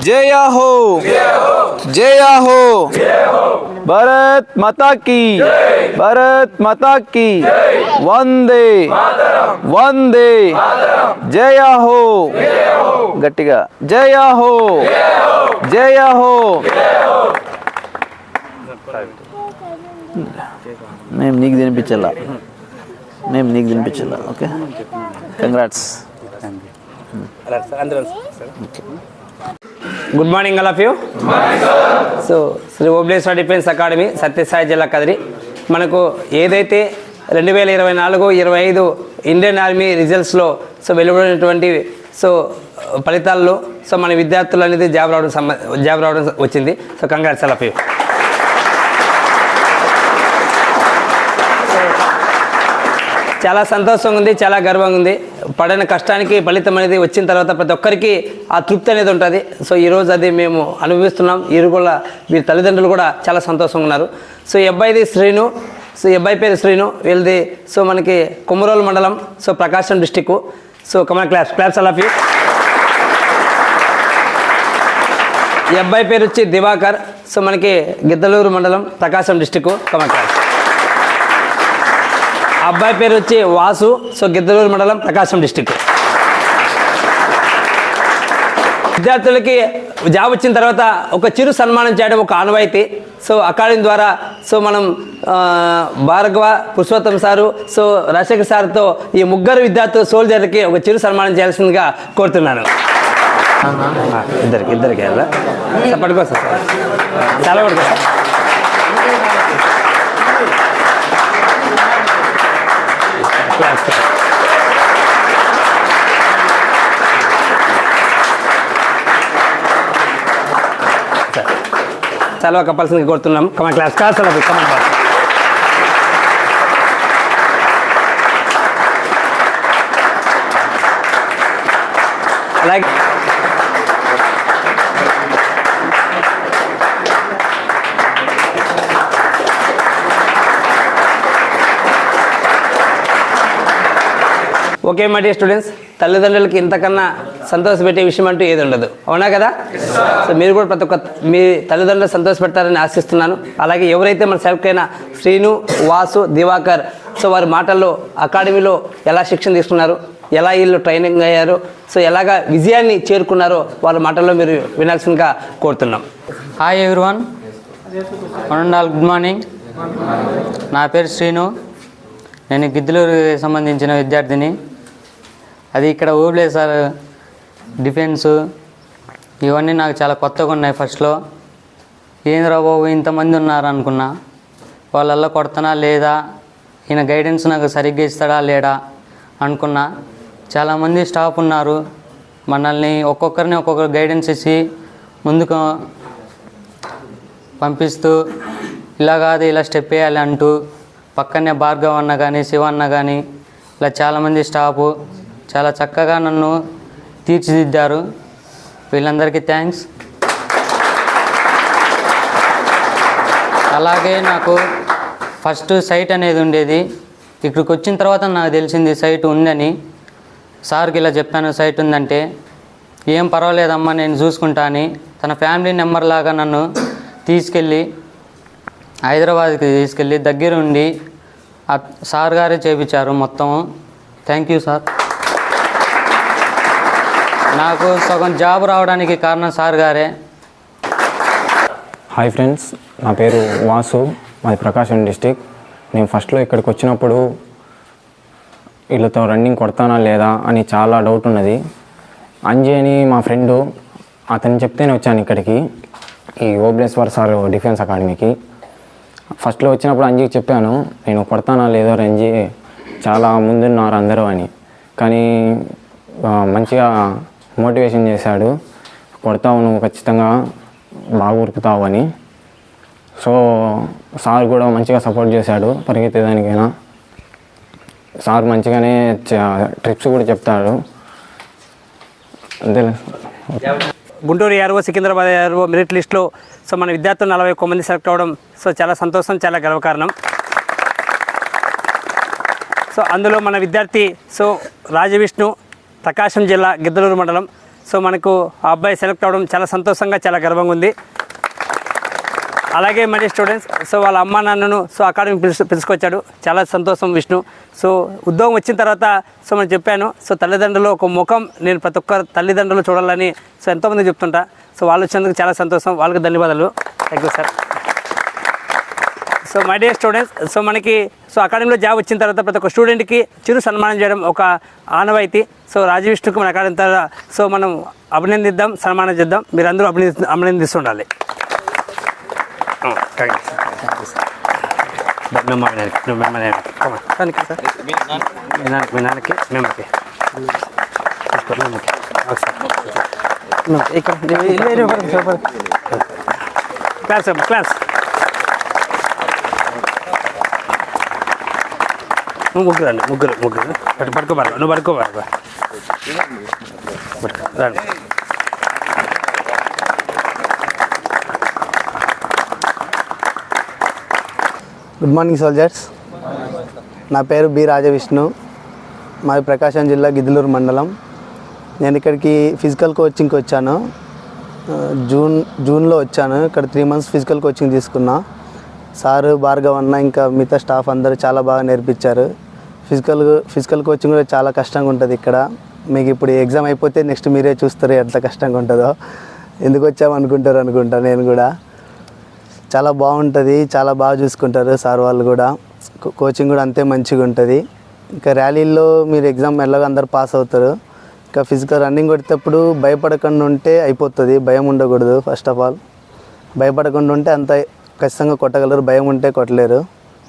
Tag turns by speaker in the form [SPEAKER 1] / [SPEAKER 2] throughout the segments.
[SPEAKER 1] జయ హో జయ హో భారత్ మాతా కీ భారత్ మాతా కీ వందే వందే జయ హో గట్టిగా జయ హో జయ హో మేము నీకు తినిపించాలా మేము నీకు తినిపించాలా okay congrats
[SPEAKER 2] good morning all of you so Shri Obleshwara defence academy Sathya Sai జిల్లా కదిరి మనకు ఏదైతే రెండు వేల ఇరవై నాలుగు ఇరవై ఐదు ఇండియన్ ఆర్మీ రిజల్ట్స్లో సో వెలువడినటువంటి సో ఫలితాల్లో సో మన విద్యార్థులు అనేది జాబ్ రావడం సంబ జాబ్ రావడం వచ్చింది. So congrats all of you చాలా సంతోషంగా ఉంది చాలా గర్వంగా ఉంది పడిన కష్టానికి ఫలితం అనేది వచ్చిన తర్వాత ప్రతి ఒక్కరికి ఆ తృప్తి అనేది ఉంటుంది. సో ఈరోజు అది మేము అనుభవిస్తున్నాం. ఈరు కూడా వీరి తల్లిదండ్రులు కూడా చాలా సంతోషంగా ఉన్నారు సో ఈ అబ్బాయిది శ్రీను. సో ఈ అబ్బాయి పేరు శ్రీను. వీళ్ళది సో మనకి కుమ్మరోలు మండలం so Prakasam district so Kamal claps claps అలా ఈ అబ్బాయి పేరు వచ్చి దివాకర్. సో మనకి గిద్దలూరు మండలం ప్రకాశం డిస్టిక్ కమల్ క్లాప్స్ అబ్బాయి పేరు వచ్చి వాసు. సో గిద్దలూరు మండలం ప్రకాశం డిస్టిక్. విద్యార్థులకి జాబ్ వచ్చిన తర్వాత ఒక చిరు సన్మానం చేయడం ఒక ఆనవాయితీ. సో అకాడమీ ద్వారా సో మనం భార్గవ పురుషోత్తం సారు సో రాజశేఖర్ సార్తో ఈ ముగ్గురు విద్యార్థులు సోల్జర్కి ఒక చిరు సన్మానం చేయాల్సిందిగా కోరుతున్నాను. ఇద్దరికి ఇద్దరికి వెళ్ళా సార్ సార్ చాలా Pastor. సెలవు కప్పాల్సింది కోరుతున్నాం కమన్ క్లాస్ క్లాస్ సెలవు కమన్ క్లాస్ అలాగే ఓకే మై డియర్ స్టూడెంట్స్ తల్లిదండ్రులకి ఇంతకన్నా సంతోషపెట్టే విషయం అంటూ ఏది ఉండదు. అవునా కదా? సో మీరు కూడా ప్రతి ఒక్క మీ తల్లిదండ్రులు సంతోషపెడతారని ఆశిస్తున్నాను. అలాగే ఎవరైతే మన సెలెక్ట్ అయిన శ్రీను వాసు దివాకర్ సో వారి మాటల్లో అకాడమీలో ఎలా శిక్షణ తీసుకున్నారు ఎలా వీళ్ళు ట్రైనింగ్ అయ్యారు సో ఎలాగా విజయాన్ని చేరుకున్నారో వాళ్ళ మాటల్లో మీరు వినాల్సిందిగా కోరుతున్నాం.
[SPEAKER 3] Hi everyone one all good morning నా పేరు శ్రీను. నేను గిద్దలూరుకి సంబంధించిన విద్యార్థిని. అది ఇక్కడ ఊర్లే సార్. డిఫెన్స్ ఇవన్నీ నాకు చాలా కొత్తగా ఉన్నాయి ఫస్ట్లో ఏంద్రా బాబు ఇంతమంది ఉన్నారు అనుకున్నా. వాళ్ళల్లో కొడతానా లేదా? ఈయన గైడెన్స్ నాకు సరిగ్గా ఇస్తాడా లేడా అనుకున్నా. చాలామంది స్టాఫ్ ఉన్నారు. మనల్ని ఒక్కొక్కరిని ఒక్కొక్కరు గైడెన్స్ ఇచ్చి ముందుకు పంపిస్తూ ఇలా కాదు ఇలా స్టెప్ వేయాలి అంటూ పక్కనే భార్గవ్ అన్న కానీ శివ అన్న కానీ ఇలా చాలామంది స్టాఫ్ చాలా చక్కగా నన్ను తీర్చిదిద్దారు. వీళ్ళందరికీ థ్యాంక్స్. అలాగే నాకు ఫస్ట్ సైట్ అనేది ఉండేది. ఇక్కడికి వచ్చిన తర్వాత నాకు తెలిసింది సైట్ ఉందని. సార్కి ఇలా చెప్పాను సైట్ ఉందంటే ఏం పర్వాలేదమ్మా నేను చూసుకుంటా అని. తన ఫ్యామిలీ నెంబర్ లాగా నన్ను తీసుకెళ్ళి హైదరాబాద్కి తీసుకెళ్ళి దగ్గరుండి సార్ గారే చేపించారు మొత్తం థ్యాంక్ యూ సార్. నాకు సగం జాబ్ రావడానికి కారణం సార్ గారే.
[SPEAKER 4] హాయ్ ఫ్రెండ్స్ నా పేరు వాసు మాది ప్రకాశం డిస్టిక్. నేను ఫస్ట్లో ఇక్కడికి వచ్చినప్పుడు వీళ్ళతో రన్నింగ్ కొడతానా లేదా అని చాలా డౌట్ ఉన్నది. అంజీ అని మా ఫ్రెండు అతను చెప్తేనే వచ్చాను ఇక్కడికి ఈ ఓబ్లేశ్వర్ సార్ డిఫెన్స్ అకాడమీకి. ఫస్ట్లో వచ్చినప్పుడు అంజీకి చెప్పాను నేను కొడతానా లేదో రంజీ చాలా ముందున్నారు అందరూ అని. కానీ మంచిగా మోటివేషన్ చేశాడు. కొడతావు నువ్వు ఖచ్చితంగా బాగా ఉరుకుతావు అని. సో సార్ కూడా మంచిగా సపోర్ట్ చేశాడు పరిగెత్తేదానికైనా. సార్ మంచిగానే ట్రిప్స్ కూడా చెప్తాడు. అంతే
[SPEAKER 2] Guntur RO Secunderabad RO merit లిస్ట్లో సో మన విద్యార్థులు నలభై ఒక్క మంది సెలెక్ట్ అవ్వడం సో చాలా సంతోషం చాలా గర్వకారణం. సో అందులో మన విద్యార్థి సో రాజవిష్ణు ప్రకాశం జిల్లా గిద్దలూరు మండలం. సో మనకు ఆ అబ్బాయి సెలెక్ట్ అవ్వడం చాలా సంతోషంగా చాలా గర్వంగా ఉంది. అలాగే మరి స్టూడెంట్స్ సో వాళ్ళ అమ్మ నాన్నను సో అకాడమీ పిలుచు పిలుచుకొచ్చాడు చాలా సంతోషం విష్ణు. సో ఉద్యోగం వచ్చిన తర్వాత సో మనం చెప్పాను సో తల్లిదండ్రులు ఒక ముఖం నేను ప్రతి ఒక్క తల్లిదండ్రులు చూడాలని సో ఎంతోమంది చెప్తుంటా. సో వాళ్ళు వచ్చినందుకు చాలా సంతోషం. వాళ్ళకి ధన్యవాదాలు. Thank you sir. So my dear students so మనకి సో అకాడమీలో జాబ్ వచ్చిన తర్వాత ప్రతి ఒక్క స్టూడెంట్కి చిరు సన్మానం చేయడం ఒక ఆనవాయితీ. సో రాజవిష్ణుకు మన అకాడమీ ద్వారా సో మనం అభినందిద్దాం సన్మానం చేద్దాం. మీరు అందరూ అభినంది అభినందిస్తుండాలి. Oh, thank you, sir. Thank you, sir. But మేము మా నాన్నకి, నువ్వు మేము మా నాన్నకి. Come on. దానికి, sir. మీ నాన్నకి, మీ నాన్నకి, మేమకి. తీసుకో, మేమకి. ఒకసారి. మేమకి. ఇక్కడ, ఇల్లు, ఇల్లు, ఇల్లు, పడుకో, సార్, పడుకో. క్లాస్ అమ్మా, క్లాస్ నువ్వు ముగ్గురు అండి ముగ్గురు ముగ్గురు. పట్టు పడుకోబారు నువ్వు పడుకోబారు పడుకో రండి.
[SPEAKER 5] గుడ్ మార్నింగ్ సోల్జర్స్ నా పేరు బి రాజవిష్ణు. మాది ప్రకాశం జిల్లా గిద్దలూరు మండలం. నేను ఇక్కడికి ఫిజికల్ కోచింగ్కి వచ్చాను. జూన్ జూన్లో వచ్చాను. ఇక్కడ త్రీ మంత్స్ ఫిజికల్ కోచింగ్ తీసుకున్నా. సారు భార్గవ్ అన్న ఇంకా మిగతా స్టాఫ్ అందరూ చాలా బాగా నేర్పించారు. ఫిజికల్ ఫిజికల్ కోచింగ్ కూడా చాలా కష్టంగా ఉంటుంది ఇక్కడ. మీకు ఇప్పుడు ఎగ్జామ్ అయిపోతే నెక్స్ట్ మీరే చూస్తారు ఎంత కష్టంగా ఉంటుందో. ఎందుకు వచ్చామనుకుంటారు అనుకుంటా నేను కూడా. చాలా బాగుంటుంది చాలా బాగా చూసుకుంటారు సార్ వాళ్ళు కూడా. కోచింగ్ కూడా అంతే మంచిగా ఉంటుంది. ఇంకా ర్యాలీల్లో మీరు ఎగ్జామ్ ఎలాగో అందరు పాస్ అవుతారు. ఇంకా ఫిజికల్ రన్నింగ్ కొట్టేటప్పుడు భయపడకుండా ఉంటే అయిపోతుంది భయం ఉండకూడదు ఫస్ట్ ఆఫ్ ఆల్ భయపడకుండా ఉంటే అంత ఖచ్చితంగా కొట్టగలరు. భయం ఉంటే కొట్టలేరు.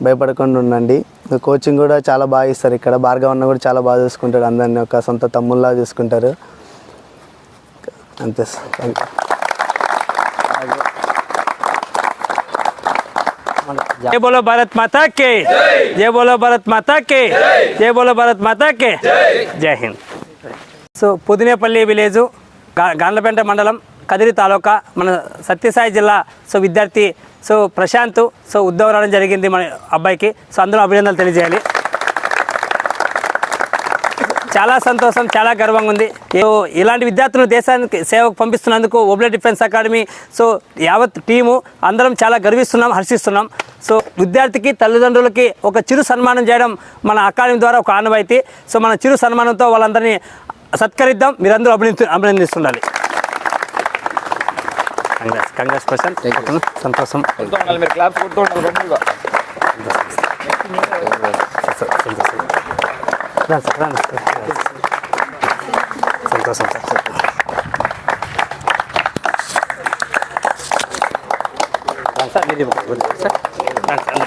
[SPEAKER 5] భయపడకుండా ఉండండి. కోచింగ్ కూడా చాలా బాగా ఇస్తారు ఇక్కడ. భార్గవన్న కూడా చాలా బాగా చూసుకుంటారు అందరిని. ఒక సొంత తమ్ముల్లా చూసుకుంటారు. అంతే సార్.
[SPEAKER 2] బోలో భారత్ మాతా కే. జై బోలో భారత్ మాతా కే. జై బోలో భారత్ మాతా కే. జై హింద్. సో పుదినేపల్లి విలేజు గాండ్లపేట మండలం కదిరి తాలూకా మన సత్యసాయి జిల్లా సో విద్యార్థి సో ప్రశాంత్ సో ఉద్యోగం రావడం జరిగింది మన అబ్బాయికి. సో అందులో అభినందనలు తెలియజేయాలి. చాలా సంతోషం చాలా గర్వంగా ఉంది. ఏ- ఇలాంటి విద్యార్థులను దేశానికి సేవకు పంపిస్తున్నందుకు ఓబ్లే డిఫెన్స్ అకాడమీ సో యావత్ టీము అందరం చాలా గర్విస్తున్నాం హర్షిస్తున్నాం. సో విద్యార్థికి తల్లిదండ్రులకి ఒక చిరు సన్మానం చేయడం మన అకాడమీ ద్వారా ఒక ఆనవాయితీ. సో మన చిరు సన్మానంతో వాళ్ళందరినీ సత్కరిద్దాం. మీరందరూ అభినంది అభినందిస్తుండాలి. కంగ్రాస్ కంగ్రాస్ ప్రశాంత్ సంతోషం రా సార్, రా సార్. సంతోషం సార్ రా సార్ మీరు ఇవ్వండి. సార్ రా సార్.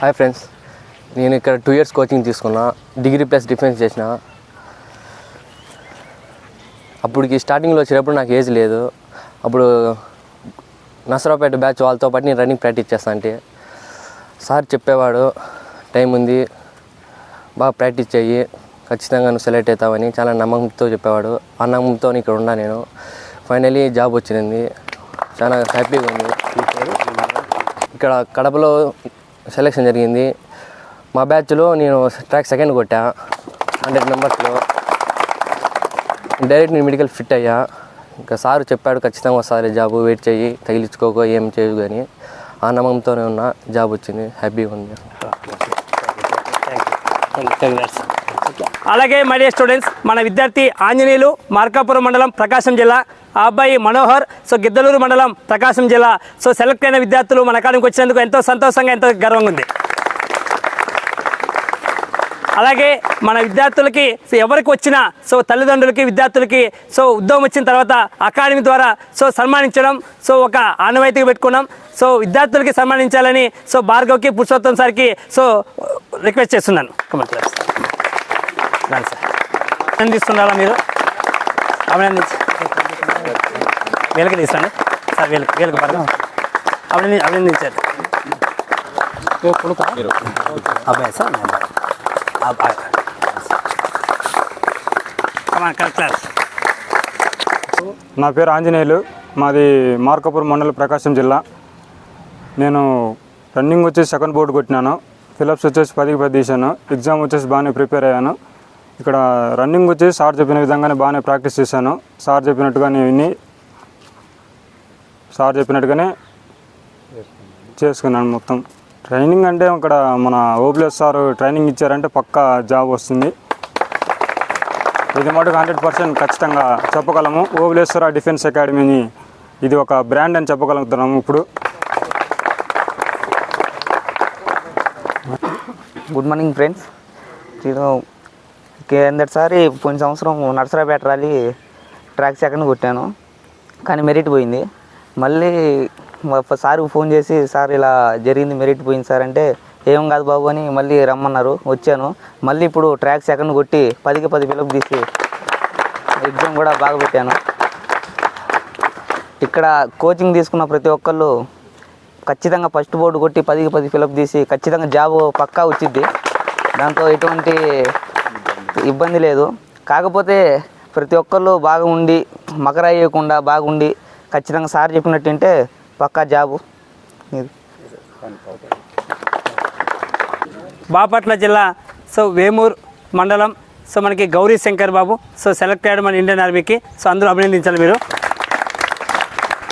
[SPEAKER 6] హాయ్ ఫ్రెండ్స్ నేను ఇక్కడ టూ ఇయర్స్ కోచింగ్ తీసుకున్నా డిగ్రీ ప్లస్ డిఫెన్స్ చేసిన. అప్పటికి స్టార్టింగ్లో వచ్చేటప్పుడు నాకు ఏజ్ లేదు. అప్పుడు నసరాపేట బ్యాచ్ వాళ్ళతో పాటు నేను రన్నింగ్ ప్రాక్టీస్ చేస్తా అంటే సార్ చెప్పేవాడు టైం ఉంది బాగా ప్రాక్టీస్ చెయ్యి ఖచ్చితంగా నువ్వు సెలెక్ట్ అవుతావని చాలా నమ్మకంతో చెప్పేవాడు. ఆ నమ్మకంతో ఇక్కడ ఉన్నా నేను. ఫైనలీ జాబ్ వచ్చింది. చాలా హ్యాపీగా ఉంది. ఇక్కడ కడపలో సెలెక్షన్ జరిగింది. మా బ్యాచ్లో నేను ట్రాక్ సెకండ్ కొట్టా హండ్రెడ్ మెంబర్స్లో. డైరెక్ట్ నేను మెడికల్ ఫిట్ అయ్యా. ఇంకా సారు చెప్పాడు ఖచ్చితంగా వస్తుంది జాబు వెయిట్ చేయి తగిలించుకోకో ఏం చేయు కానీ ఆ నమ్మకంతోనే ఉన్న జాబ్ వచ్చింది హ్యాపీగా ఉంది.
[SPEAKER 2] అలాగే మై స్టూడెంట్స్ మన విద్యార్థి ఆంజనేయులు మార్కాపురం మండలం ప్రకాశం జిల్లా ఆ అబ్బాయి మనోహర్ సో గిద్దలూరు మండలం ప్రకాశం జిల్లా. సో సెలెక్ట్ అయిన విద్యార్థులు మన అకాడమీకి వచ్చినందుకు ఎంతో సంతోషంగా ఎంతో గర్వంగా ఉంది. అలాగే మన విద్యార్థులకి సో ఎవరికి వచ్చినా సో తల్లిదండ్రులకి విద్యార్థులకి సో ఉద్యోగం వచ్చిన తర్వాత అకాడమీ ద్వారా సో సన్మానించడం సో ఒక ఆనవాయితీగా పెట్టుకున్నాం. సో విద్యార్థులకి సన్మానించాలని సో భార్గవ్కి పురుషోత్తం సార్కి సో రిక్వెస్ట్ చేస్తున్నాను. సార్ అభినందిస్తున్నారా మీరు? అభినందించి వీళ్ళకి తీసుకోండి. సార్ వీళ్ళకి వీళ్ళకి పడదాం. అభినంది అభినందించారు. అబ్బాయి సార్ నా
[SPEAKER 7] నా పేరు ఆంజనేయులు. మాది మార్కపూర్ మండల ప్రకాశం జిల్లా. నేను రన్నింగ్ వచ్చి సెకండ్ బోర్డు కొట్టినాను. ఫిలప్స్ వచ్చేసి పదికి పది తీశాను. ఎగ్జామ్ వచ్చేసి బాగానే ప్రిపేర్ అయ్యాను. ఇక్కడ రన్నింగ్ వచ్చేసి సార్ చెప్పిన విధంగానే బాగానే ప్రాక్టీస్ చేశాను. సార్ చెప్పినట్టుగానే విని సార్ చెప్పినట్టుగానే చేసుకున్నాను మొత్తం. ట్రైనింగ్ అంటే ఇక్కడ మన ఓబ్లేస్ సార్ ట్రైనింగ్ ఇచ్చారంటే పక్కా జాబ్ వస్తుంది. ఇది మటుకు హండ్రెడ్ పర్సెంట్ ఖచ్చితంగా చెప్పగలము. ఓబులేశ్వర డిఫెన్స్ అకాడమీని ఇది ఒక బ్రాండ్ అని చెప్పగలుగుతున్నాము ఇప్పుడు.
[SPEAKER 8] Good morning friends. నేను కిందటిసారి పోయిన సంవత్సరం నర్సరాపేట ర్యాలీ ట్రాక్ సెకండ్ కొట్టాను. కానీ మెరిట్ పోయింది. మళ్ళీ సార్కి ఫోన్ చేసి సార్ ఇలా జరిగింది మెరిట్ పోయింది సార్ అంటే ఏం కాదు బాబు అని మళ్ళీ రమ్మన్నారు వచ్చాను. మళ్ళీ ఇప్పుడు ట్రాక్ సెకండ్ కొట్టి పదికి పది పిలుపు తీసి ఎగ్జామ్ కూడా బాగా పెట్టాను. ఇక్కడ కోచింగ్ తీసుకున్న ప్రతి ఒక్కళ్ళు ఖచ్చితంగా ఫస్ట్ బోర్డు కొట్టి పదికి పది ఫిలప్ తీసి ఖచ్చితంగా జాబ్ పక్కా వచ్చింది దాంతో ఎటువంటి ఇబ్బంది లేదు. కాకపోతే ప్రతి ఒక్కళ్ళు బాగా ఉండి మకర అయ్యకుండా బాగుండి ఖచ్చితంగా సార్ చెప్పినట్టు అంటే పక్కా జాబు. ఇది.
[SPEAKER 2] బాపట్ల జిల్లా సో వేమూర్ మండలం సో మనకి గౌరీ శంకర్ బాబు సో సెలెక్ట్ అయ్యాడు మన ఇండియన్ ఆర్మీకి సో అందరూ అభినందించాలి మీరు.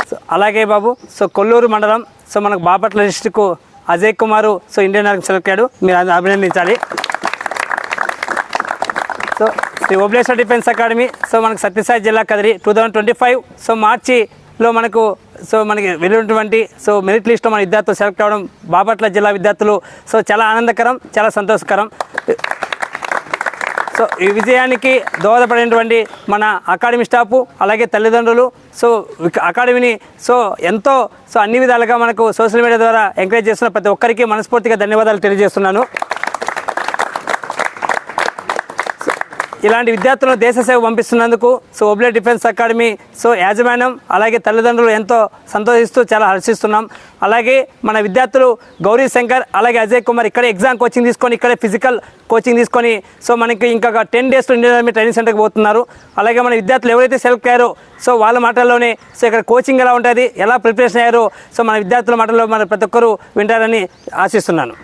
[SPEAKER 2] సో అలాగే బాబు సో కొల్లూరు మండలం సో మనకు Bapatla district Ajay Kumar so Indian army select అయ్యాడు మీరు అభినందించాలి. So Shri Obleshwara defence academy so మనకు సత్యసాయి జిల్లా Kadiri two thousand twenty five so మార్చిలో మనకు సో మనకి వెళ్ళినటువంటి సో మెరిట్ లిస్ట్లో మన విద్యార్థులు సెలెక్ట్ అవ్వడం బాపట్ల జిల్లా విద్యార్థులు సో చాలా ఆనందకరం చాలా సంతోషకరం. సో ఈ విజయానికి దోహదపడినటువంటి మన అకాడమీ స్టాఫ్ అలాగే తల్లిదండ్రులు సో అకాడమీని సో ఎంతో సో అన్ని విధాలుగా మనకు సోషల్ మీడియా ద్వారా ఎంకరేజ్ చేస్తున్న ప్రతి ఒక్కరికి మనస్ఫూర్తిగా ధన్యవాదాలు తెలియజేస్తున్నాను. ఇలాంటి విద్యార్థులను దేశ సేవ పంపిస్తున్నందుకు so Oble defence academy so యాజమాన్యం అలాగే తల్లిదండ్రులు ఎంతో సంతోషిస్తూ చాలా హర్షిస్తున్నాం. అలాగే మన విద్యార్థులు గౌరీ శంకర్ అలాగే అజయ్ కుమార్ ఇక్కడే ఎగ్జామ్ కోచింగ్ తీసుకొని ఇక్కడే ఫిజికల్ కోచింగ్ తీసుకొని సో మనకి ఇంకా ten days Indian army training సెంటర్కి పోతున్నారు. అలాగే మన విద్యార్థులు ఎవరైతే సెలెక్ట్ అయ్యారో సో వాళ్ళ మాటల్లోనే సో ఇక్కడ కోచింగ్ ఎలా ఉంటుంది ఎలా ప్రిపరేషన్ అయ్యారో సో మన విద్యార్థుల మాటల్లో మన ప్రతి ఒక్కరూ వింటారని ఆశిస్తున్నాను.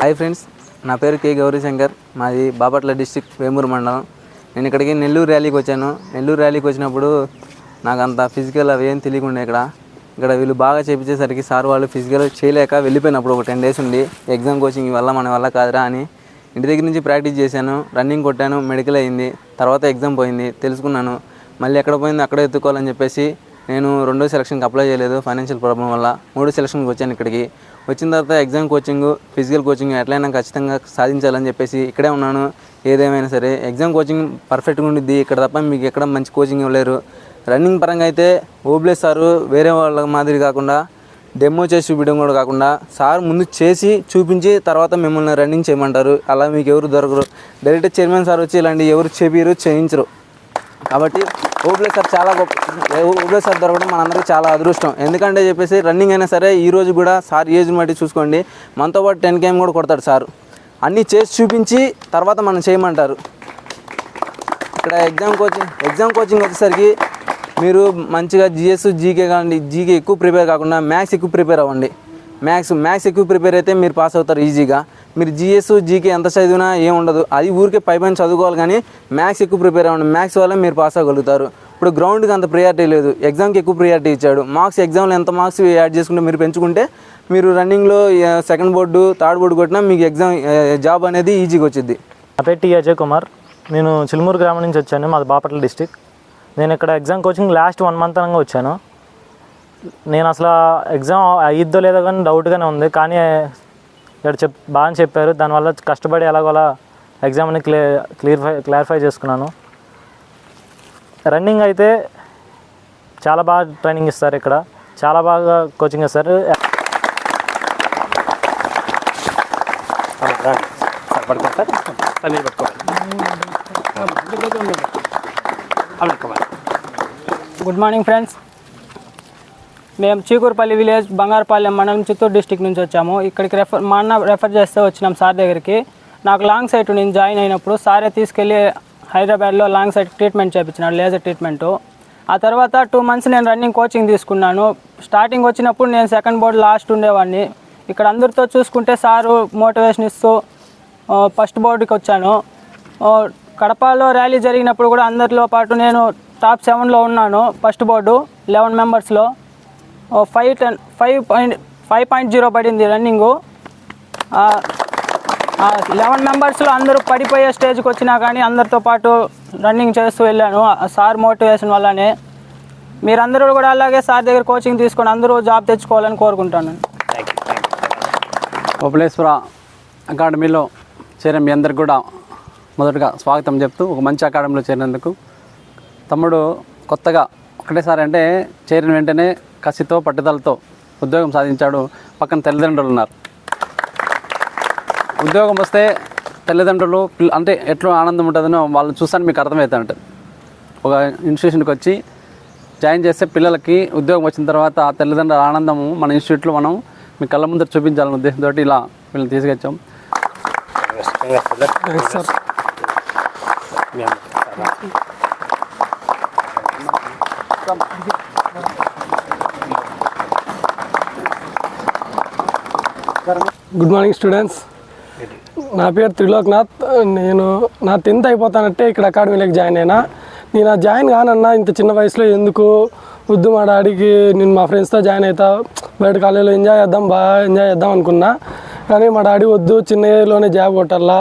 [SPEAKER 9] హాయ్ ఫ్రెండ్స్ నా పేరు కే గౌరీశంకర్ మాది బాపట్ల డిస్టిక్ వేమూరు మండలం. నేను ఇక్కడికి నెల్లూరు ర్యాలీకి వచ్చాను. నెల్లూరు ర్యాలీకి వచ్చినప్పుడు నాకు అంత ఫిజికల్ అవి ఏం తెలియకుండా ఇక్కడ ఇక్కడ వీళ్ళు బాగా చేపించేసరికి సార్ వాళ్ళు ఫిజికల్ చేయలేక వెళ్ళిపోయినప్పుడు ఒక టెన్ డేస్ ఉండి ఎగ్జామ్ కోచింగ్ వల్ల మన వల్ల కాదురా అని ఇంటి దగ్గర నుంచి ప్రాక్టీస్ చేశాను రన్నింగ్ కొట్టాను మెడికల్ అయింది తర్వాత ఎగ్జామ్ పోయింది తెలుసుకున్నాను. మళ్ళీ ఎక్కడ పోయింది అక్కడ ఎత్తుకోవాలని చెప్పేసి నేను రెండో సెలక్షన్కి అప్లై చేయలేదు ఫైనాన్షియల్ ప్రాబ్లం వల్ల. మూడో సెలక్షన్కి వచ్చాను ఇక్కడికి. వచ్చిన తర్వాత ఎగ్జామ్ కోచింగ్ ఫిజికల్ కోచింగ్ ఎట్లయినా ఖచ్చితంగా సాధించాలని చెప్పేసి ఇక్కడే ఉన్నాను. ఏదేమైనా సరే ఎగ్జామ్ కోచింగ్ పర్ఫెక్ట్గా ఉండిద్ది. ఇక్కడ తప్ప మీకు ఎక్కడ మంచి కోచింగ్ ఇవ్వలేరు. రన్నింగ్ పరంగా అయితే ఓబ్లే సారు వేరే వాళ్ళ మాదిరి కాకుండా డెమో చేసి చూపించడం కూడా కాకుండా సార్ ముందు చేసి చూపించి తర్వాత మిమ్మల్ని రన్నింగ్ చేయమంటారు. అలా మీకు ఎవరు దొరకరు. డైరెక్ట్ చైర్మన్ సార్ వచ్చి ఇలాంటి ఎవరు చేపిరు చేయించరు. కాబట్టి ఓబ్లే సార్ చాలా గొప్ప ఓబ్లే సార్ దొరకడం మనందరికీ చాలా అదృష్టం. ఎందుకంటే చెప్పేసి రన్నింగ్ అయినా సరే ఈ రోజు కూడా సార్ ఏజ్ బట్టి చూసుకోండి. మనతో పాటు టెన్ కేఎం కూడా కొడతాడు సార్. అన్నీ చేసి చూపించి తర్వాత మనం చేయమంటారు. ఇక్కడ ఎగ్జామ్ కోచింగ్ ఎగ్జామ్ కోచింగ్ వచ్చేసరికి మీరు మంచిగా జిఎస్ జీకే కానీ జీకే ఎక్కువ ప్రిపేర్ కాకుండా మ్యాథ్స్ ఎక్కువ ప్రిపేర్ అవ్వండి. మ్యాథ్స్ మ్యాథ్స్ ఎక్కువ ప్రిపేర్ అయితే మీరు పాస్ అవుతారు ఈజీగా. మీరు జిఎస్ జీకే ఎంత చదివినా ఏం ఉండదు. అది ఊరికే పై పైన చదువుకోవాలి కానీ మ్యాథ్స్ ఎక్కువ ప్రిపేర్ అవ్వండి. మ్యాథ్స్ వల్ల మీరు పాస్ అవ్వగలుగుతారు. ఇప్పుడు గ్రౌండ్కి అంత ప్రియారిటీ లేదు. ఎగ్జామ్కి ఎక్కువ ప్రియారిటీ ఇచ్చాడు. మార్క్స్ ఎగ్జామ్లో ఎంత మార్క్స్ యాడ్ చేసుకుంటే మీరు పెంచుకుంటే మీరు రన్నింగ్లో సెకండ్ బోర్డు థర్డ్ బోర్డు కొట్టినా మీకు ఎగ్జామ్ జాబ్ అనేది ఈజీగా వచ్చింది
[SPEAKER 10] నా పేరు టీ అజయ్ కుమార్ నేను చిలుమూరు గ్రామం నుంచి వచ్చాను. మాది బాపట్ల డిస్టిక్ నేను ఇక్కడ exam coaching last one month అనగా వచ్చాను. నేను అసలు ఎగ్జామ్ అయ్యిద్దో లేదో కానీ డౌట్గానే ఉంది. కానీ ఇక్కడ చెప్ బాగా చెప్పారు. దానివల్ల కష్టపడి ఎలాగోలా ఎగ్జామ్ని క్లియర్ క్లియర్ఫై క్లారిఫై చేసుకున్నాను. రన్నింగ్ అయితే చాలా బాగా ట్రైనింగ్ ఇస్తారు ఇక్కడ. చాలా బాగా కోచింగ్ ఇస్తారు.
[SPEAKER 2] గుడ్ మార్నింగ్ ఫ్రెండ్స్
[SPEAKER 11] మేము చీకూరుపల్లి విలేజ్ బంగారపాలెం మండలం చిత్తూరు డిస్టిక్ నుంచి వచ్చాము. ఇక్కడికి రెఫర్ మా అన్న రెఫర్ చేస్తే వచ్చినాం సార్ దగ్గరికి. నాకు లాంగ్ సైట్ నేను జాయిన్ అయినప్పుడు సారే తీసుకెళ్ళి హైదరాబాద్లో లాంగ్ సైట్ ట్రీట్మెంట్ చేయించినాడు లేజర్ ట్రీట్మెంటు ఆ తర్వాత టూ మంత్స్ నేను రన్నింగ్ కోచింగ్ తీసుకున్నాను. స్టార్టింగ్ వచ్చినప్పుడు నేను సెకండ్ బోర్డ్ లాస్ట్ ఉండేవాడిని. ఇక్కడ అందరితో చూసుకుంటే సారు మోటివేషన్ ఇస్తూ ఫస్ట్ బోర్డుకి వచ్చాను. కడపలో ర్యాలీ జరిగినప్పుడు కూడా అందరిలో పాటు నేను టాప్ సెవెన్లో ఉన్నాను. ఫస్ట్ బోర్డు లెవెన్ మెంబర్స్లో five ten five point five point zero పడింది రన్నింగు లెవెన్ మెంబర్స్లో అందరూ పడిపోయే స్టేజ్కి వచ్చినా కానీ అందరితో పాటు రన్నింగ్ చేస్తూ వెళ్ళాను. సార్ మోటివేషన్ వల్లనే. మీరందరూ కూడా అలాగే సార్ దగ్గర కోచింగ్ తీసుకొని అందరూ జాబ్ తెచ్చుకోవాలని కోరుకుంటాను.
[SPEAKER 12] ఉపలేశ్వర అకాడమీలో చేరిన మీ అందరికి కూడా మొదటగా స్వాగతం చెప్తూ ఒక మంచి అకాడమీలో చేరినందుకు తమ్ముడు కొత్తగా ఒకటేసారి అంటే చేరిన వెంటనే కసితో పట్టుదలతో ఉద్యోగం సాధించాడు. పక్కన తల్లిదండ్రులు ఉన్నారు. ఉద్యోగం వస్తే తల్లిదండ్రులు పిల్ల అంటే ఎట్లా ఆనందం ఉంటుందనో వాళ్ళు చూస్తాను మీకు అర్థమవుతా ఉంటుంది ఒక ఇన్స్టిట్యూషన్కి వచ్చి జాయిన్ చేస్తే పిల్లలకి ఉద్యోగం వచ్చిన తర్వాత ఆ తల్లిదండ్రుల ఆనందము మన ఇన్స్టిట్యూట్లో మనం మీ కళ్ళ ముందర చూపించాలనే ఉద్దేశంతో ఇలా వీళ్ళని తీసుకొచ్చాం.
[SPEAKER 13] గుడ్ మార్నింగ్ స్టూడెంట్స్ నా పేరు త్రిలోక్నాథ్. నేను నా టెన్త్ అయిపోతానంటే ఇక్కడ అకాడమీలోకి జాయిన్ అయినా. నేను ఆ జాయిన్ కానన్నా ఇంత చిన్న వయసులో ఎందుకు వద్దు మా డాడీకి నేను మా ఫ్రెండ్స్తో జాయిన్ అవుతా బయట కాలేజీలో ఎంజాయ్ చేద్దాం బాగా ఎంజాయ్ చేద్దాం అనుకున్నా. కానీ మా డాడీ వద్దు చిన్న ఏజ్లోనే జాబ్ కొట్టాలా.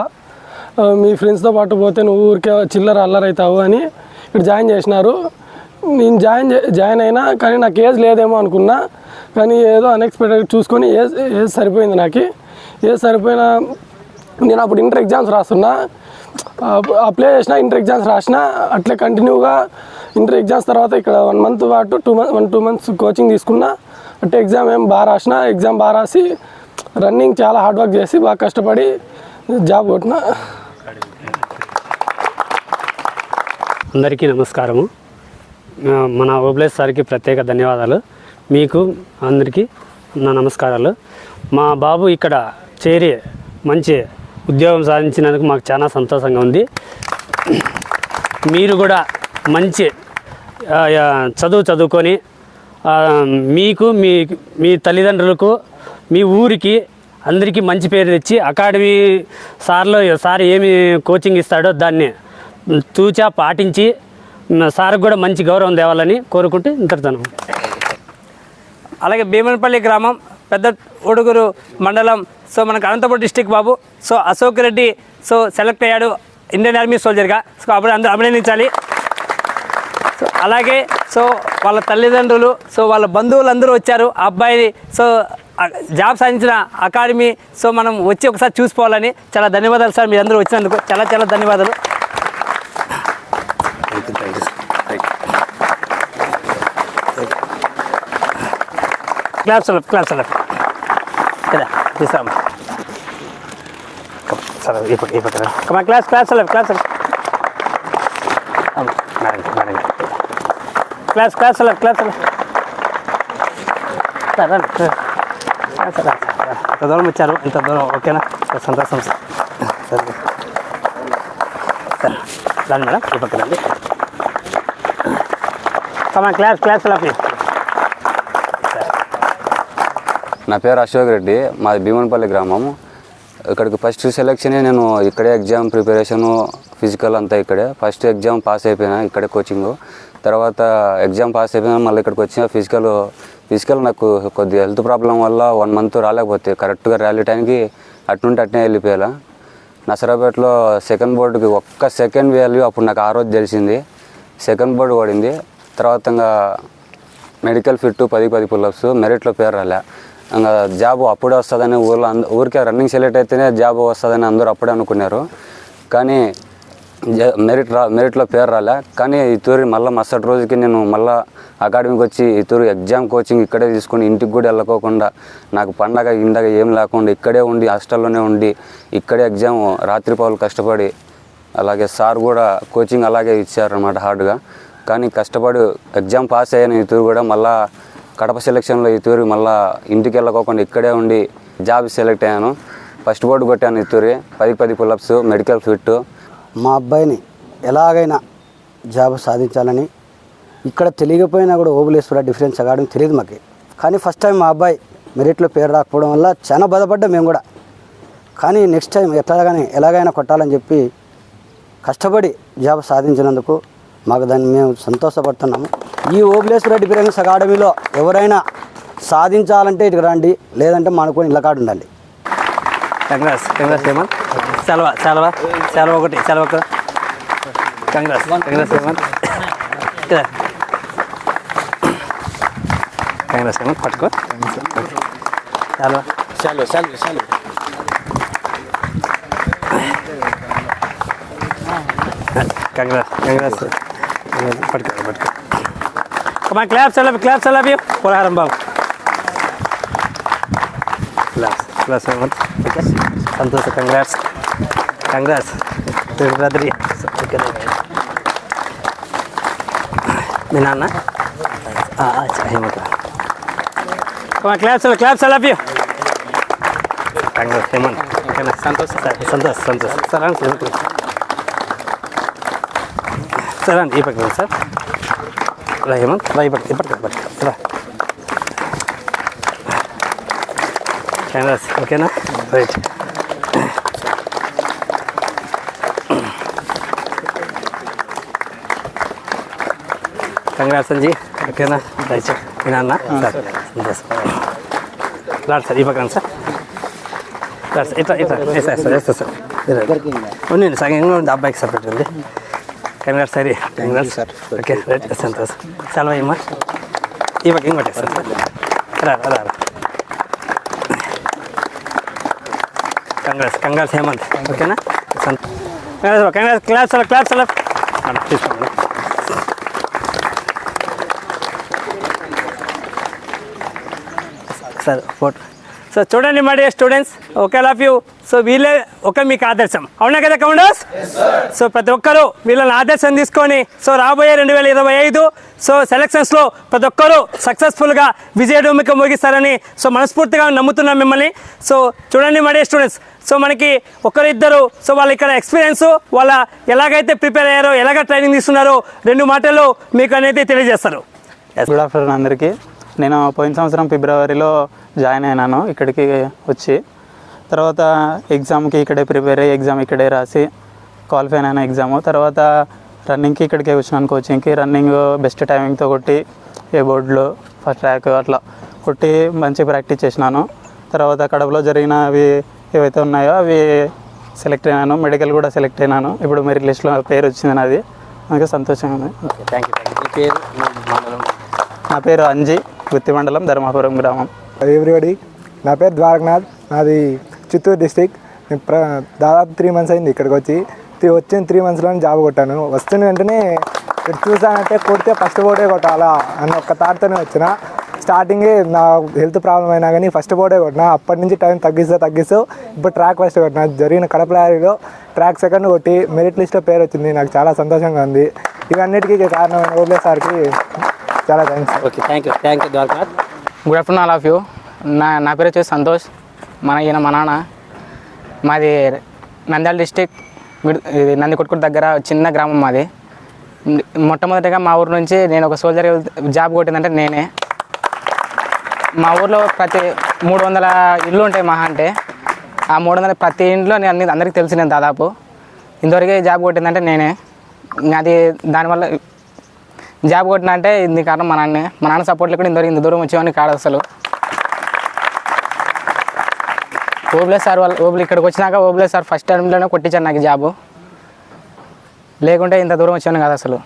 [SPEAKER 13] మీ ఫ్రెండ్స్తో పాటు పోతే నువ్వు ఊరికే చిల్లర అల్లరవుతావు అని ఇక్కడ జాయిన్ చేసినారు. నేను జాయిన్ జాయిన్ అయినా కానీ నాకు ఏజ్ లేదేమో అనుకున్నా. కానీ ఏదో అన్ఎక్స్పెక్టెడ్ చూసుకొని ఏజ్ ఏజ్ సరిపోయింది నాకు. ఏ సరిపోయిన నేను అప్పుడు ఇంటర్ ఎగ్జామ్స్ రాస్తున్నా అప్లై చేసిన ఇంటర్ ఎగ్జామ్స్ రాసిన అట్లే కంటిన్యూగా ఇంటర్ ఎగ్జామ్స్ తర్వాత ఇక్కడ వన్ మంత్ పాటు two month one two months coaching తీసుకున్నా అంటే ఎగ్జామ్ ఏం బాగా రాసిన ఎగ్జామ్ బాగా రాసి రన్నింగ్ చాలా హార్డ్ వర్క్ చేసి బాగా కష్టపడి జాబ్ కొట్టిన.
[SPEAKER 14] అందరికీ నమస్కారము. మన ఓబ్లేస్ సార్కి ప్రత్యేక ధన్యవాదాలు. మీకు అందరికీ నా నమస్కారాలు. మా బాబు ఇక్కడ చేరి మంచి ఉద్యోగం సాధించినందుకు మాకు చాలా సంతోషంగా ఉంది. మీరు కూడా మంచి చదువు చదువుకొని మీకు మీ మీ తల్లిదండ్రులకు మీ ఊరికి అందరికీ మంచి పేరు తెచ్చి అకాడమీ సార్లో సార్ ఏమి కోచింగ్ ఇస్తాడో దాన్ని తూచా పాటించి సార్కు కూడా మంచి గౌరవం తేవాలని కోరుకుంటూ ఇంతటితనం
[SPEAKER 2] అలాగే భీమనపల్లి గ్రామం పెద్ద ఉడుగురు మండలం. సో మనకు Anantapur district Babu. So Ashok Reddy so select అయ్యాడు ఇండియన్ ఆర్మీ సోల్జర్గా సో అప్పుడు అందరూ అభినందించాలి. సో అలాగే సో వాళ్ళ తల్లిదండ్రులు సో వాళ్ళ బంధువులందరూ వచ్చారు. ఆ అబ్బాయిని సో జాబ్ సాధించిన అకాడమీ. సో మనం వచ్చి ఒకసారి చూసుకోవాలని చాలా ధన్యవాదాలు సార్. మీరందరూ వచ్చినందుకు చాలా చాలా ధన్యవాదాలు. క్లాప్స్ అలా క్లాప్స్ అలా కదా తీసాము సరే ఇప్పుడు ఇప్పుడు కమా క్లాస్ క్లాస్ అలా క్లాస్ అలా క్లాస్ క్లాస్ అలా క్లాస్ అలా సరే సరే ఎంత దూరం వచ్చారు ఇంత దూరం ఓకేనా సరే, సంతోషం సార్ సరే సరే రండి మేడం ఈ పక్క రండి కమా క్లాస్ క్లాస్ అలా ప్లీజ్
[SPEAKER 15] నా పేరు అశోక్ రెడ్డి మాది భీమన్పల్లి గ్రామం. ఇక్కడికి ఫస్ట్ సెలెక్షన్ నేను ఇక్కడే ఎగ్జామ్ ప్రిపరేషను ఫిజికల్ అంతా ఇక్కడే. ఫస్ట్ ఎగ్జామ్ పాస్ అయిపోయినా ఇక్కడే కోచింగ్ తర్వాత ఎగ్జామ్ పాస్ అయిపోయినా మళ్ళీ ఇక్కడికి వచ్చిన ఫిజికల్ ఫిజికల్ నాకు కొద్దిగా హెల్త్ ప్రాబ్లం వల్ల వన్ మంత్ రాలేకపోతే కరెక్ట్గా ర్యాలీ టైంకి అట్నుండి అట్నే వెళ్ళిపోయాలా. నసరాపేటలో సెకండ్ బోర్డుకి ఒక్క సెకండ్ వాల్యూ అప్పుడు నాకు ఆ రోజు తెలిసింది. సెకండ్ బోర్డు పడింది. తర్వాత ఇంకా మెడికల్ ఫిట్ పది పది పుల్లప్స్ మెరిట్లో పేరు రాలే. ఇంకా జాబ్ అప్పుడే వస్తుందని ఊర్లో అంద ఊరికే రన్నింగ్ సెలెక్ట్ అయితేనే జాబ్ వస్తుందని అందరూ అప్పుడే అనుకున్నారు. కానీ మెరిట్ రా మెరిట్లో పేరు రాలే. కానీ ఈ తూరి మళ్ళీ మరుసటి రోజుకి నేను మళ్ళీ అకాడమీకి వచ్చి ఈ తూరి ఎగ్జామ్ కోచింగ్ ఇక్కడే తీసుకుని ఇంటికి కూడా వెళ్ళకోకుండా నాకు పండగ ఇండగ ఏం లేకుండా ఇక్కడే ఉండి హాస్టల్లోనే ఉండి ఇక్కడే ఎగ్జామ్ రాత్రి పౌలు కష్టపడి అలాగే సార్ కూడా కోచింగ్ అలాగే ఇచ్చారనమాట హార్డ్గా. కానీ కష్టపడి ఎగ్జామ్ పాస్ అయ్యాను ఈ తూరి కూడా మళ్ళీ కడప సెలక్షన్లో తూరి మళ్ళీ ఇంటికి వెళ్ళకోకుండా ఇక్కడే ఉండి జాబ్ సెలెక్ట్ అయ్యాను. ఫస్ట్ బోర్డు కొట్టాను ఈ తూరి పది పది పులప్స్ మెడికల్ ఫిట్
[SPEAKER 16] మా అబ్బాయిని ఎలాగైనా జాబ్ సాధించాలని ఇక్కడ తెలియకపోయినా కూడా ఓబులేశ్వర డిఫరెన్స్ అకాడమీ తెలియదు మాకు. కానీ ఫస్ట్ టైం మా అబ్బాయి మెరిట్లో పేరు రాకపోవడం వల్ల చాలా బాధపడ్డాం మేము కూడా. కానీ నెక్స్ట్ టైం ఎట్లాగానే ఎలాగైనా కొట్టాలని చెప్పి కష్టపడి జాబ్ సాధించినందుకు మాకు దాన్ని మేము సంతోషపడుతున్నాము. ఈ ఓబులేశ్వర డిఫరెన్స్ అకాడమీలో ఎవరైనా సాధించాలంటే ఇటు రండి లేదంటే మనకొని ఇళ్ళకాడు ఉండండి.
[SPEAKER 2] Congrats congrats Hemanth. సెలవ సెలవ సెలవ ఒకటి సెలవ ఒక. Congrats congrats Hemanth. Congrats Hemanth పట్టుకో. సెలవ.
[SPEAKER 16] సెలవు సెలవు సెలవు.
[SPEAKER 2] Congrats congrats. పట్టుకో. పట్టుకో కమా క్లాప్స్ ఎలా క్లాప్స్ ఎలా పోలహారం బాబు claps class Hemanth okay Santosh congrats congrats brother మీ నాన్న హేమంత్ కమా క్లాప్స్ క్లాప్స్ ఎలా కంగ్రాట్స్ హేమంత్ ఓకేనా సంతోష్ సంతోష్ సంతోష్ సార్ హేమంత్ సార్ అండి ఈ పక్కన సార్ రా హేమంత్ రా ఈ పక్క ఈ పక్క పక్క రా కెమెరాస్ ఓకేనా రైట్ కంగ్రాట్స్ అంజీ ఓకేనా రైట్ మీ నాన్న సార్ ఎస్ రాడు సార్ ఈ పక్కన సార్ రాడు సార్ ఇట్లా ఇట్లా వేస్తా సార్ వేస్తా సార్ ఉండండి సగం ఉంది అబ్బాయికి సపరేట్ ఉంది కంగ్రాట్స్ సరే congrats sir okay right Santosh సెలవు అయ్యమ్మా ఈ పక్క ఇంకోటి సార్ రా రా. Congrats congrats Hemanth. ఓకేనా? కంగ్రాట్స్ కంగ్రాట్స్ క్లాప్స్ అలా క్లాప్స్ అలా. తీసుకోండి. Sir photo. సో చూడండి మరి students. Okay of you so వీళ్ళే ఒక మీకు ఆదర్శం. అవునా కదా కౌండర్స్? సో ప్రతి ఒక్కరూ వీళ్ళని ఆదర్శం తీసుకొని సో రాబోయే రెండు వేల ఇరవై ఐదు సో సెలక్షన్స్లో ప్రతి ఒక్కరూ సక్సెస్ఫుల్గా విజయభూమిక ముగిస్తారని సో మనస్ఫూర్తిగా నమ్ముతున్నాం మిమ్మల్ని. సో చూడండి మరి స్టూడెంట్స్ సో మనకి ఒకరిద్దరు సో వాళ్ళ ఇక్కడ ఎక్స్పీరియన్స్ వాళ్ళ ఎలాగైతే ప్రిపేర్ అయ్యారో ఎలాగ ట్రైనింగ్ తీసుకున్నారో రెండు మాటలు మీకు అనేది తెలియజేస్తారు.
[SPEAKER 17] గుడ్ ఆఫ్టర్నూన్ అందరికీ. నేను పోయిన సంవత్సరం ఫిబ్రవరిలో జాయిన్ అయినాను ఇక్కడికి వచ్చి. తర్వాత ఎగ్జామ్కి ఇక్కడే ప్రిపేర్ అయ్యి ఎగ్జామ్ ఇక్కడే రాసి క్వాలిఫై అయిన ఎగ్జాము తర్వాత రన్నింగ్కి ఇక్కడికే వచ్చినాను కోచింగ్కి రన్నింగ్ బెస్ట్ టైమింగ్తో కొట్టి ఏ బోర్డులో ఫస్ట్ ర్యాంక్ అట్లా కొట్టి మంచి ప్రాక్టీస్ చేసినాను. తర్వాత కడపలో జరిగిన అవి ఏవైతే ఉన్నాయో అవి సెలెక్ట్ అయినాను. మెడికల్ కూడా సెలెక్ట్ అయినాను. ఇప్పుడు మెరిట్ లిస్ట్లో పేరు వచ్చింది నాది. అందుకే సంతోషంగా ఉంది.
[SPEAKER 18] థ్యాంక్ యూ థ్యాంక్ యూ పేరు
[SPEAKER 17] నా పేరు అంజి గుత్తి మండలం ధర్మాపురం గ్రామం.
[SPEAKER 19] ఎవ్రీబడి నా పేరు ద్వారకనాథ్. నాది చిత్తూరు డిస్టిక్. దాదాపు త్రీ మంత్స్ అయింది ఇక్కడికి వచ్చి. త్రీ- వచ్చిన త్రీ మంత్స్లోనే జాబ్ కొట్టాను. వస్తున్న వెంటనే ఇక్కడ చూసానంటే కొడితే ఫస్ట్ బోర్డే కొట్టాలా అని ఒక థాట్తోనే వచ్చిన. స్టార్టింగే నా హెల్త్ ప్రాబ్లం అయినా కానీ ఫస్ట్ బోర్డే కొట్టిన. అప్పటి నుంచి టైం తగ్గిస్తూ తగ్గిస్తూ ఇప్పుడు ట్రాక్ ఫస్ట్ కొట్టిన. జరిగిన కడప ర్యాలీలో ట్రాక్ సెకండ్ కొట్టి మెరిట్ లిస్ట్లో పేరు వచ్చింది. నాకు చాలా సంతోషంగా ఉంది. ఇవన్నిటికీ కారణమైన ఓర్లే సార్కి చాలా thanks
[SPEAKER 18] okay thank you thank you Dwarakanath
[SPEAKER 20] good afternoon all of you నా నా పేరు వచ్చేసి సంతోష్. మన ఈయన మా నాన్న. మాది నంద్యాల డిస్టిక్ ఇది దగ్గర చిన్న గ్రామం మాది. మొట్టమొదటిగా మా ఊరు నుంచి నేను ఒక సోల్జర్ జాబ్ కొట్టిందంటే నేనే. మా ఊర్లో ప్రతి మూడు వందల ఇల్లు ఉంటాయి మహా అంటే. ఆ మూడు వందల ప్రతి ఇంట్లో నేను అన్ని అందరికీ తెలుసు నేను దాదాపు. ఇంతవరకు జాబ్ కొట్టిందంటే నేనే. అది దానివల్ల జాబ్ కొట్టిన అంటే ఇది కారణం మా నాన్నే. మా నాన్న సపోర్ట్ లేకుండా ఇంతవరకు ఇంత దూరం వచ్చేవాడిని కాదు అసలు. ఓబ్లే సార్ వాళ్ళు ఓబ్లే ఇక్కడికి వచ్చినాక ఓబ్లే సార్ ఫస్ట్ టైంలోనే కొట్టించాను నాకు జాబు లేకుంటే ఇంత దూరం వచ్చాను కాదు అసలు.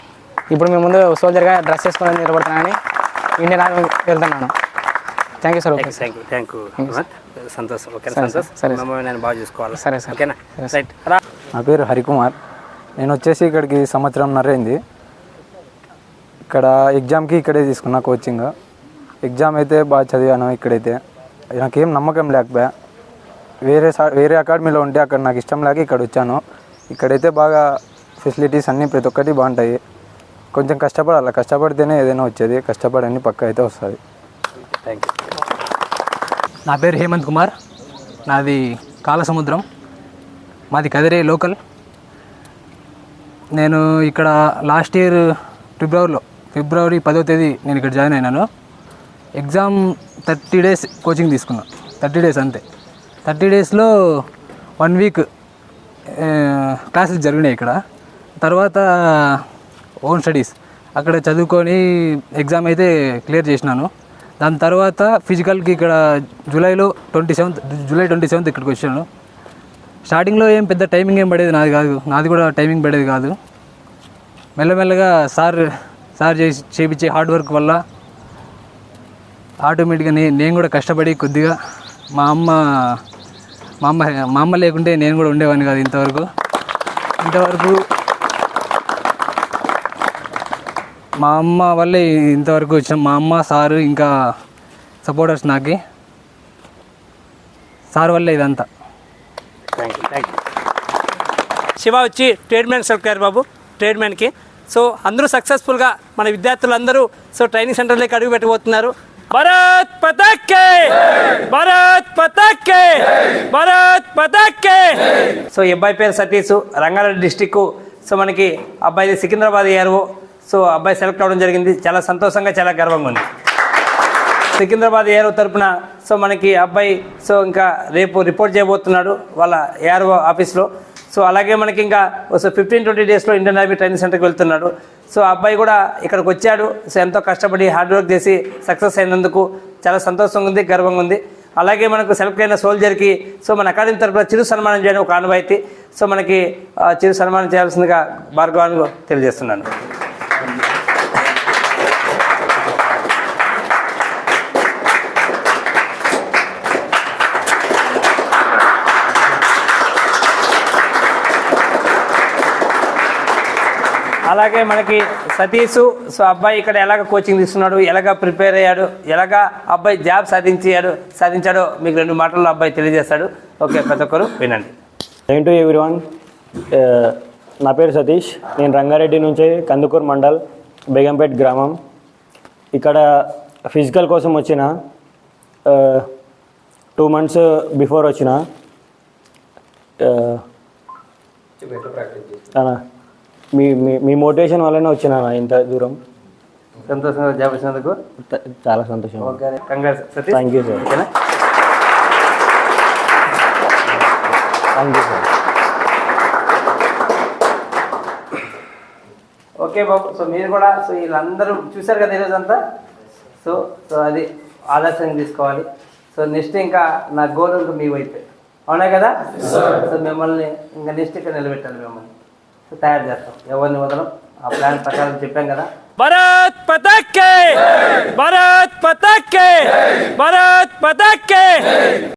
[SPEAKER 20] ఇప్పుడు మీ ముందు సోల్జర్గా డ్రెస్ వేసుకొని నిలబడుతున్నానని ఇండియన్ ఆర్మీ వెళ్తున్నాను. Thank you sir okay
[SPEAKER 2] thank you thank you సంతోషం ఓకే
[SPEAKER 20] సరే,
[SPEAKER 2] సంతోష్
[SPEAKER 20] సరే,
[SPEAKER 2] నేను బాగా చూసుకోవాలి?
[SPEAKER 20] సరే, సరే.
[SPEAKER 2] ఓకేనా రైట్ రా.
[SPEAKER 9] నా పేరు హరికుమార్. నేను వచ్చేసి ఇక్కడికి సంవత్సరం అయింది ఇక్కడ ఎగ్జామ్కి ఇక్కడే తీసుకున్నా కోచింగ్ ఎగ్జామ్ అయితే బాగా చదివాను ఇక్కడైతే. నాకేం నమ్మకం లేకపోయా. వేరే వేరే అకాడమీలో ఉంటే అక్కడ నాకు ఇష్టం లేక ఇక్కడ వచ్చాను. ఇక్కడైతే బాగా ఫెసిలిటీస్ అన్నీ ప్రతి ఒక్కటి బాగుంటాయి. కొంచెం కష్టపడాలి. కష్టపడితేనే ఏదైనా వచ్చేది. కష్టపడని పక్క అయితే వస్తుంది.
[SPEAKER 12] థ్యాంక్ యూ
[SPEAKER 21] నా పేరు హేమంత్ కుమార్. నాది కాలసముద్రం. మాది కదిరే లోకల్. నేను ఇక్కడ లాస్ట్ ఇయర్ ఫిబ్రవరిలో ఫిబ్రవరి పదో తేదీ నేను ఇక్కడ జాయిన్ అయినాను. ఎగ్జామ్ థర్టీ డేస్ కోచింగ్ తీసుకున్నాను థర్టీ డేస్ అంతే. థర్టీ డేస్లో వన్ వీక్ క్లాసెస్ జరిగినాయి ఇక్కడ. తర్వాత ఓన్ స్టడీస్. అక్కడ చదువుకొని ఎగ్జామ్ అయితే క్లియర్ చేసినాను. దాని తర్వాత ఫిజికల్కి ఇక్కడ జూలైలో twenty seventh July twenty seventh ఇక్కడికి వచ్చాను. స్టార్టింగ్లో ఏం పెద్ద టైమింగ్ ఏం పడేది నాది కాదు. నాది కూడా టైమింగ్ పడేది కాదు. మెల్లమెల్లగా సార్ సార్ చేసి చేపించే హార్డ్ వర్క్ వల్ల ఆటోమేటిక్గా నేను కూడా కష్టపడి కొద్దిగా మా అమ్మ మా అమ్మ మా అమ్మ లేకుంటే నేను కూడా ఉండేవాడిని కాదు ఇంతవరకు. ఇంతవరకు మా అమ్మ వల్లే ఇంతవరకు వచ్చిన మా అమ్మ సారు ఇంకా సపోర్టర్స్ నాకి. సార్ వల్లే ఇదంతా.
[SPEAKER 2] థ్యాంక్ యూ శివ వచ్చి ట్రీట్మెంట్ మ్యాన్ సెలెక్ట్ బాబు ట్రీట్మెంట్కి సో అందరూ సక్సెస్ఫుల్గా మన విద్యార్థులందరూ సో ట్రైనింగ్ సెంటర్లోకి అడుగు పెట్టబోతున్నారు. భారత్ పతాకే భారత్ పతాకే భారత్ పతాకే సో ఈ అబ్బాయి పేరు సతీష్ రంగారెడ్డి డిస్టిక్ సో మనకి అబ్బాయి సికింద్రాబాద్ ఏఆర్ఓ సో అబ్బాయి సెలెక్ట్ అవ్వడం జరిగింది. చాలా సంతోషంగా చాలా గర్వంగా ఉంది. సికింద్రాబాద్ ఏఆర్ఓ తరపున సో మనకి అబ్బాయి సో ఇంకా రేపు రిపోర్ట్ చేయబోతున్నాడు వాళ్ళ ఏఆర్ఓ ఆఫీస్లో సో అలాగే మనకి ఇంకా సో ఫిఫ్టీన్ ట్వంటీ డేస్లో ఇండియన్ ఆర్మీ ట్రైనింగ్ సెంటర్కి వెళ్తున్నాడు. సో ఆ అబ్బాయి కూడా ఇక్కడికి వచ్చాడు. సో ఎంతో కష్టపడి హార్డ్ వర్క్ చేసి సక్సెస్ అయినందుకు చాలా సంతోషంగా ఉంది గర్వంగా ఉంది. అలాగే మనకు సెలెక్ట్ అయిన సోల్జర్కి సో మన అకాడమీ తరపున చిరు సన్మానం చేయడం ఒక ఆనవాయితీ. సో మనకి చిరు సన్మానం చేయాల్సిందిగా భార్గవానికి తెలియజేస్తున్నాను. అలాగే మనకి సతీష్ సో అబ్బాయి ఇక్కడ ఎలాగ కోచింగ్ తీసుకున్నాడు ఎలాగ ప్రిపేర్ అయ్యాడు ఎలాగ అబ్బాయి జాబ్ సాధించాడు సాధించాడో మీకు రెండు మాటల్లో అబ్బాయి తెలియజేస్తాడు. ఓకే ప్రతి ఒక్కరు వినండి.
[SPEAKER 22] థ్యాంక్ టు ఎవ్రీవన్ నా పేరు సతీష్. నేను రంగారెడ్డి నుంచి కందుకూరు మండల్ బేగంపేట్ గ్రామం. ఇక్కడ ఫిజికల్ కోసం వచ్చిన టూ మంత్స్ బిఫోర్ వచ్చిన అన్న, మీ మీ మీ మోటివేషన్ వల్లనే వచ్చిన ఇంత దూరం.
[SPEAKER 18] సంతోషంగా జాబ్ వచ్చినందుకు
[SPEAKER 22] చాలా సంతోషం.
[SPEAKER 18] Okay congrats Satish.
[SPEAKER 22] Thank you sir
[SPEAKER 18] ఓకేనా?
[SPEAKER 22] థ్యాంక్ యూ సార్
[SPEAKER 18] ఓకే బాబు సో మీరు కూడా సో వీళ్ళందరూ చూశారు కదా ఈరోజు అంతా సో సో అది ఆదర్శంగా తీసుకోవాలి. సో నెక్స్ట్ ఇంకా నా గోల్ ఇంకా మీ వైపే. అవునా కదా? సో మిమ్మల్ని ఇంకా నెక్స్ట్ ఇక్కడ నిలబెట్టాలి మిమ్మల్ని. తయారు చేస్తాం. ఎవరిని వదలం? ఆ ప్లాన్ ప్రకారం చెప్పాం కదా.
[SPEAKER 2] భారత్ పతాకే భారత్ పతాకే భారత్ పతాకే